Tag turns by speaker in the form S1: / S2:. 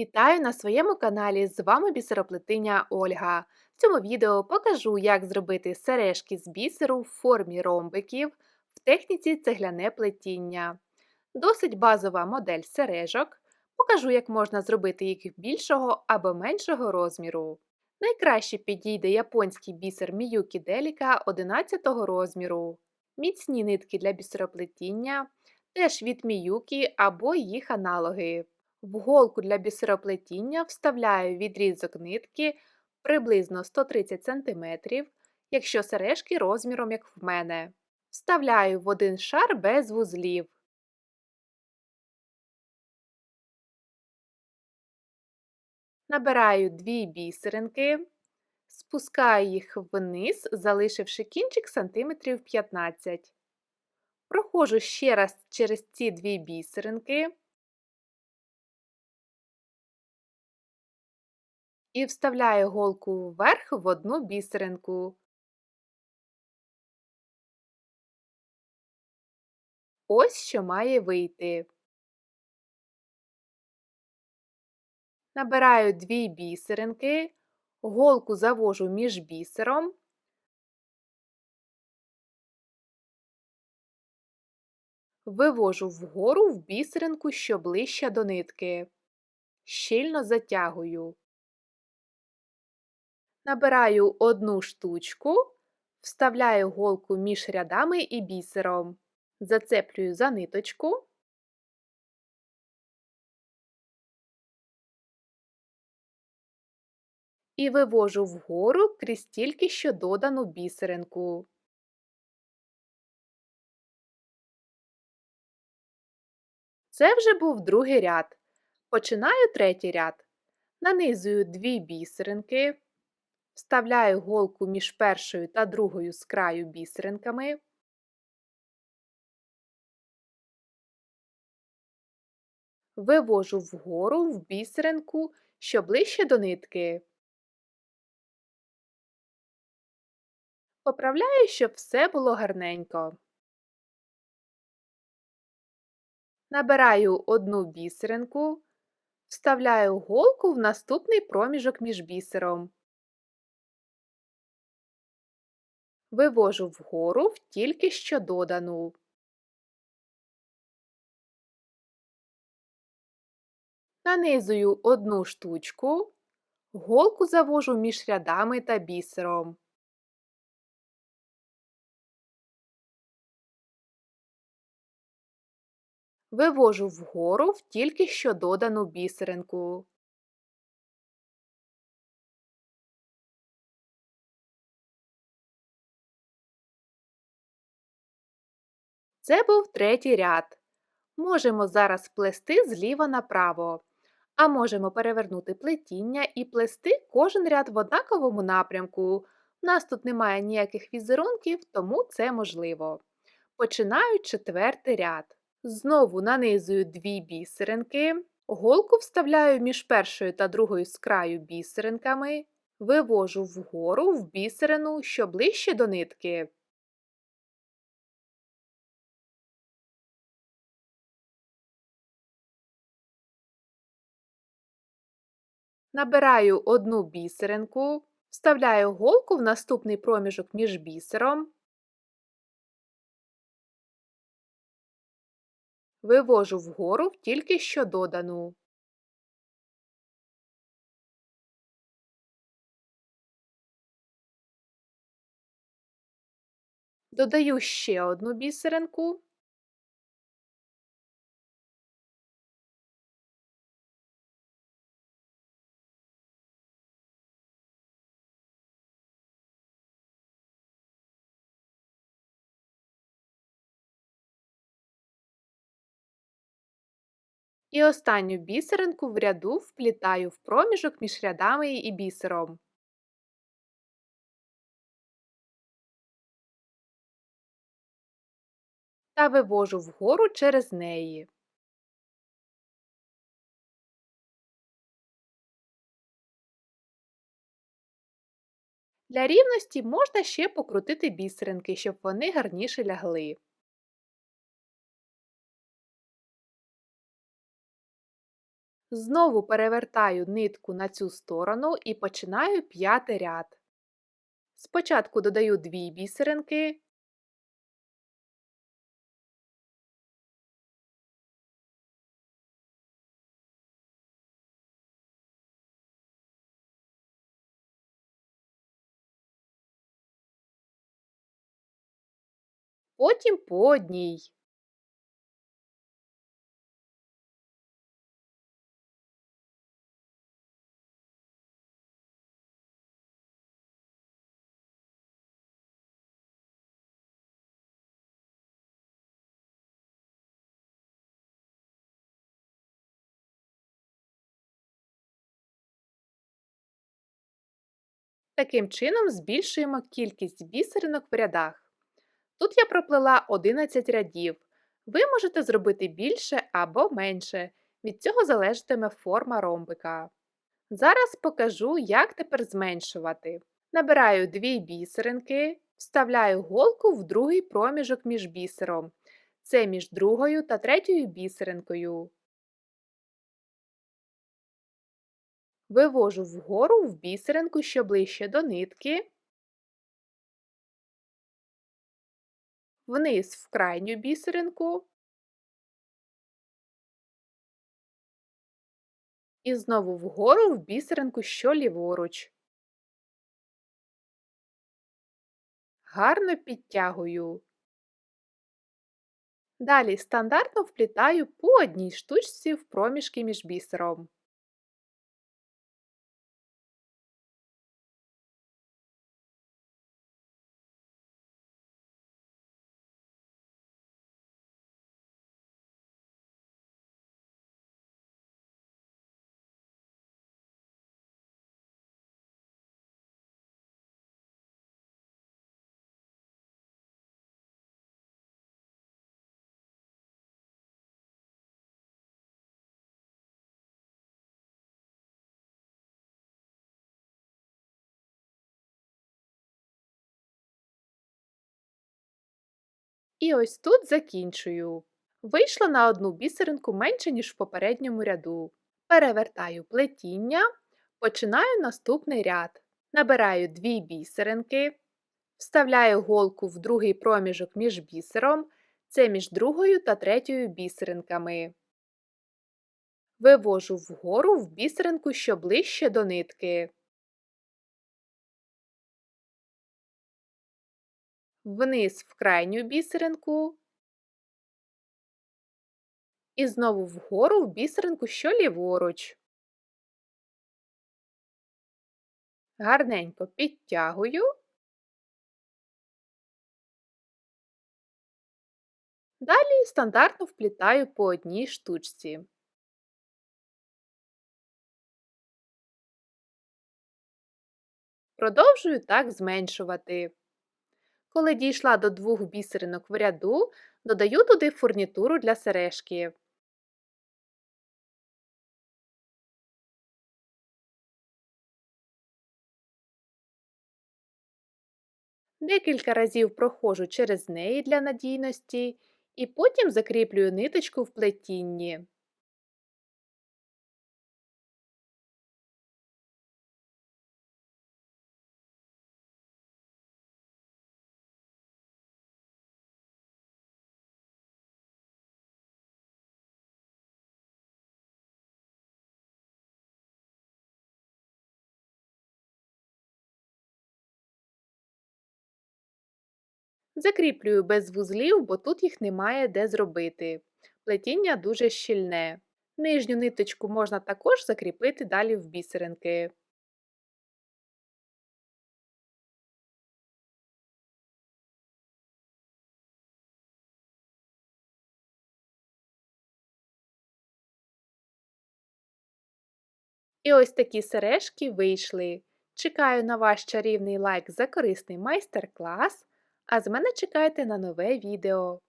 S1: Вітаю на своєму каналі! З вами бісероплетиня Ольга. В цьому відео покажу, як зробити сережки з бісеру в формі ромбиків в техніці цегляне плетіння. Досить базова модель сережок. Покажу, як можна зробити їх більшого або меншого розміру. Найкраще підійде японський бісер Miyuki Delica 11 розміру. Міцні нитки для бісероплетіння, теж від Miyuki або їх аналоги. В голку для бісероплетіння вставляю відрізок нитки приблизно 130 см, якщо сережки розміром, як в мене. Вставляю в один шар без вузлів. Набираю дві бісеринки, спускаю їх вниз, залишивши кінчик сантиметрів 15 Проходжу ще раз через ці дві бісеринки. І вставляю голку вверх в одну бісеринку. Ось що має вийти. Набираю дві бісеринки, голку завожу між бісером. Вивожу вгору в бісеринку, що ближче до нитки. Щільно затягую. Набираю одну штучку, вставляю голку між рядами і бісером, зацеплюю за ниточку. І вивожу вгору крізь тільки що додану бісеринку. Це вже був другий ряд. Починаю третій ряд. Нанизую дві бісеринки. Вставляю голку між першою та другою з краю бісеринками. Вивожу вгору в бісеринку, що ближче до нитки. Поправляю, щоб все було гарненько. Набираю одну бісеринку, вставляю голку в наступний проміжок між бісером. Вивожу вгору в тільки що додану. Нанизую одну штучку, голку завожу між рядами та бісером. Вивожу вгору в тільки що додану бісеринку. Це був третій ряд. Можемо зараз плести зліва направо, а можемо перевернути плетіння і плести кожен ряд в однаковому напрямку. У нас тут немає ніяких візерунків, тому це можливо. Починаю четвертий ряд. Знову нанизую дві бісеринки, голку вставляю між першою та другою з краю бісеринками, вивожу вгору в бісерину, що ближче до нитки. Набираю одну бісеринку, вставляю голку в наступний проміжок між бісером, вивожу вгору в тільки що додану. Додаю ще одну бісеринку. І останню бісеринку в ряду вплітаю в проміжок між рядами і бісером. Та вивожу вгору через неї. Для рівності можна ще покрутити бісеринки, щоб вони гарніше лягли. Знову перевертаю нитку на цю сторону і починаю п'ятий ряд. Спочатку додаю дві бісеринки, потім по одній. Таким чином збільшуємо кількість бісеринок в рядах. Тут я проплела 11 рядів. Ви можете зробити більше або менше, від цього залежатиме форма ромбика. Зараз покажу, як тепер зменшувати. Набираю дві бісеринки, вставляю голку в другий проміжок між бісером. Це між другою та третьою бісеринкою. Вивожу вгору в бісеринку, що ближче до нитки, вниз в крайню бісеринку і знову вгору в бісеринку, що ліворуч. Гарно підтягую. Далі стандартно вплітаю по одній штучці в проміжки між бісером. І ось тут закінчую. Вийшло на одну бісеринку менше, ніж в попередньому ряду. Перевертаю плетіння, починаю наступний ряд. Набираю дві бісеринки, вставляю голку в другий проміжок між бісером, це між другою та третьою бісеринками. Вивожу вгору в бісеринку, що ближче до нитки. Вниз в крайню бісеринку і знову вгору в бісеринку, що ліворуч. Гарненько підтягую. Далі стандартно вплітаю по одній штучці. Продовжую так зменшувати. Коли дійшла до двох бісеринок в ряду, додаю туди фурнітуру для сережки. Декілька разів проходжу через неї для надійності і потім закріплюю ниточку в плетінні. Закріплюю без вузлів, бо тут їх немає де зробити. Плетіння дуже щільне. Нижню ниточку можна також закріпити далі в бісеринки. І ось такі сережки вийшли. Чекаю на ваш чарівний лайк за корисний майстер-клас. А з мене чекайте на нове відео.